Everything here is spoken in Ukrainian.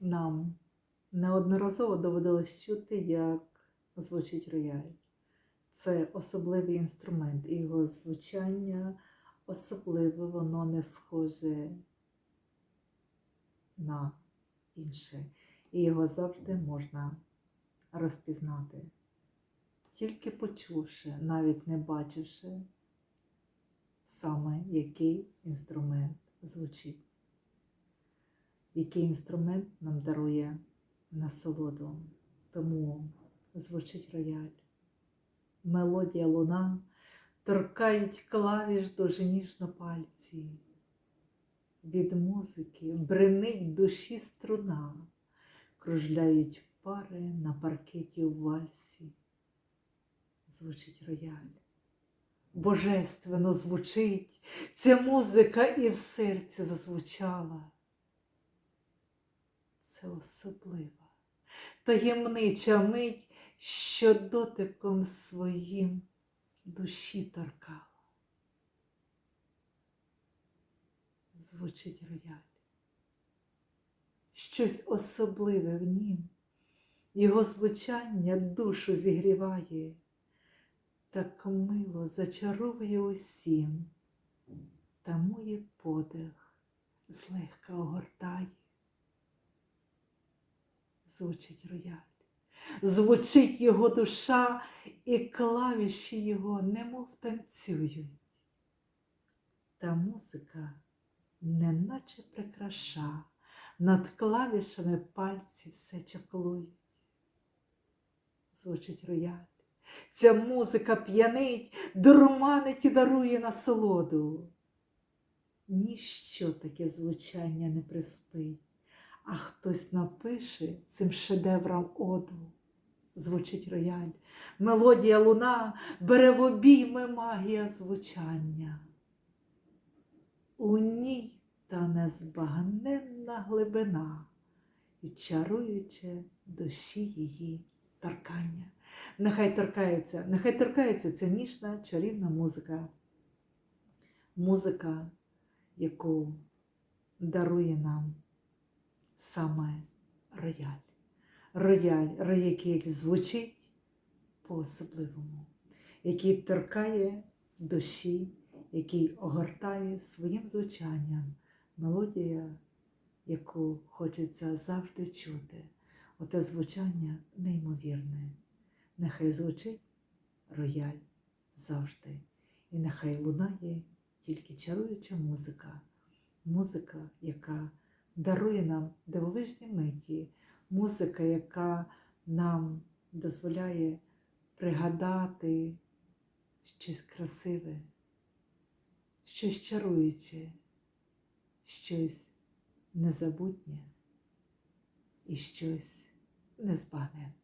нам неодноразово доводилось чути, як звучить рояль. Це особливий інструмент, і його звучання особливе, воно не схоже на інше. І його завжди можна розпізнати. Тільки почувши, навіть не бачивши саме, який інструмент звучить, який інструмент нам дарує насолоду. Тому звучить рояль. Мелодія луна торкають клавіш дуже ніжно пальці. Від музики бренить душі струна, кружляють пари на паркеті в вальсі. Звучить рояль. Божественно звучить, ця музика і в серці зазвучала. Це особлива, таємнича мить, що дотиком своїм душі торкала. Звучить рояль. Щось особливе в нім, його звучання душу зігріває, так мило зачаровує усім, та моє подих злегка огортає. Звучить рояль, звучить його душа, і клавіші його немов танцюють. Та музика неначе прикраша, над клавішами пальці все чаклують. Звучить рояль. Ця музика п'янить, дурманить і дарує насолоду. Ніщо таке звучання не приспить, а хтось напише цим шедеврам оду. Звучить рояль, мелодія луна бере в обійми магія звучання. У ній та незбагненна глибина і чаруюче душі її торкання. Нехай торкається, нехай торкається ця ніжна чарівна музика. Музика, яку дарує нам саме рояль. Рояль, рояль, звучить по-особливому, який торкає душі, який огортає своїм звучанням мелодія, яку хочеться завжди чути. Оте звучання неймовірне. Нехай звучить рояль завжди. І нехай лунає тільки чаруюча музика, музика, яка дарує нам дивовижні миті, музика, яка нам дозволяє пригадати щось красиве, щось чаруюче, щось незабутнє і щось незбагненне.